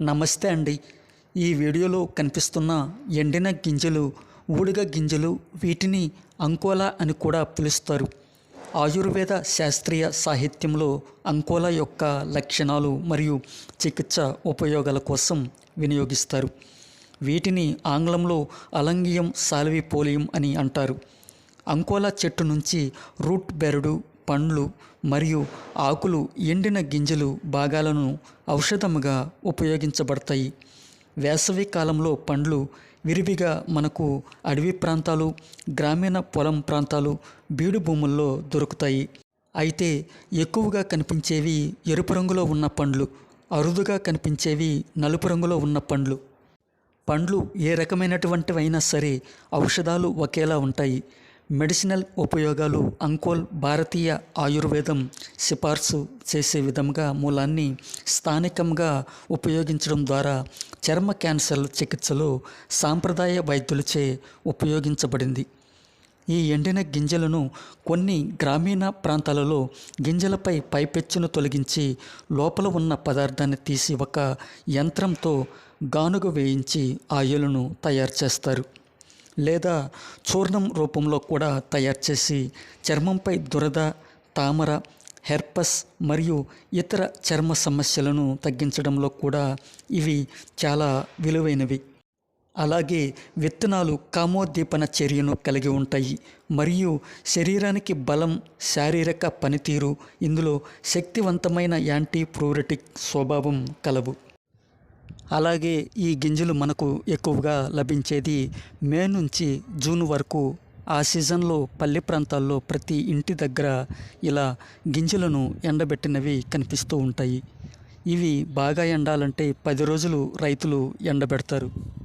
నమస్తే అండి. ఈ వీడియోలో కనిపిస్తున్న ఎండిన గింజలు ఊడిగ గింజలు వీటిని అంకోలా అని కూడా పిలుస్తారు. ఆయుర్వేద శాస్త్రీయ సాహిత్యంలో అంకోలా యొక్క లక్షణాలు మరియు చికిత్స ఉపయోగాల కోసం వినియోగిస్తారు. వీటిని ఆంగ్లంలో అలంగియం సాల్విపోలియం అని అంటారు. అంకోలా చెట్టు నుంచి రూట్ బెరడు పండ్లు మరియు ఆకులు ఎండిన గింజలు భాగాలను ఔషధముగా ఉపయోగించబడతాయి. వేసవి కాలంలో పండ్లు విరివిగా మనకు అడవి ప్రాంతాలు గ్రామీణ పొలం ప్రాంతాలు బీడు భూముల్లో దొరుకుతాయి. అయితే ఎక్కువగా కనిపించేవి ఎరుపు రంగులో ఉన్న పండ్లు అరుదుగా కనిపించేవి నలుపు రంగులో ఉన్న పండ్లు. పండ్లు ఏ రకమైనటువంటివైనా సరే ఔషధాలు ఒకేలా ఉంటాయి. మెడిసినల్ ఉపయోగాలు అంకోల్ భారతీయ ఆయుర్వేదం సిఫార్సు చేసే విధంగా మూలాన్ని స్థానికంగా ఉపయోగించడం ద్వారా చర్మ క్యాన్సర్ చికిత్సలో సాంప్రదాయ వైద్యులచే ఉపయోగించబడింది. ఈ ఎండిన గింజలను కొన్ని గ్రామీణ ప్రాంతాలలో గింజలపై పైపెచ్చును తొలగించి లోపల ఉన్న పదార్థాన్ని తీసి ఒక యంత్రంతో గానుగ వేయించి ఆయులను తయారు చేస్తారు. లేదా చూర్ణం రూపంలో కూడా తయారు చేసి చర్మంపై దురద తామర హెర్పస్ మరియు ఇతర చర్మ సమస్యలను తగ్గించడంలో కూడా ఇవి చాలా విలువైనవి. అలాగే విత్తనాలు కామోద్దీపన చర్యను కలిగి ఉంటాయి. మరియు శరీరానికి బలం శారీరక పనితీరు ఇందులో శక్తివంతమైన యాంటీ ప్రోరెటిక్ స్వభావం కలవు. అలాగే ఈ గింజలు మనకు ఎక్కువగా లభించేది మే నుంచి జూన్ వరకు ఆ సీజన్లో పల్లె ప్రాంతాల్లో ప్రతి ఇంటి దగ్గర ఇలా గింజలను ఎండబెట్టినవి కనిపిస్తూ ఉంటాయి. ఇవి బాగా ఎండాలంటే పది రోజులు రైతులు ఎండబెడతారు.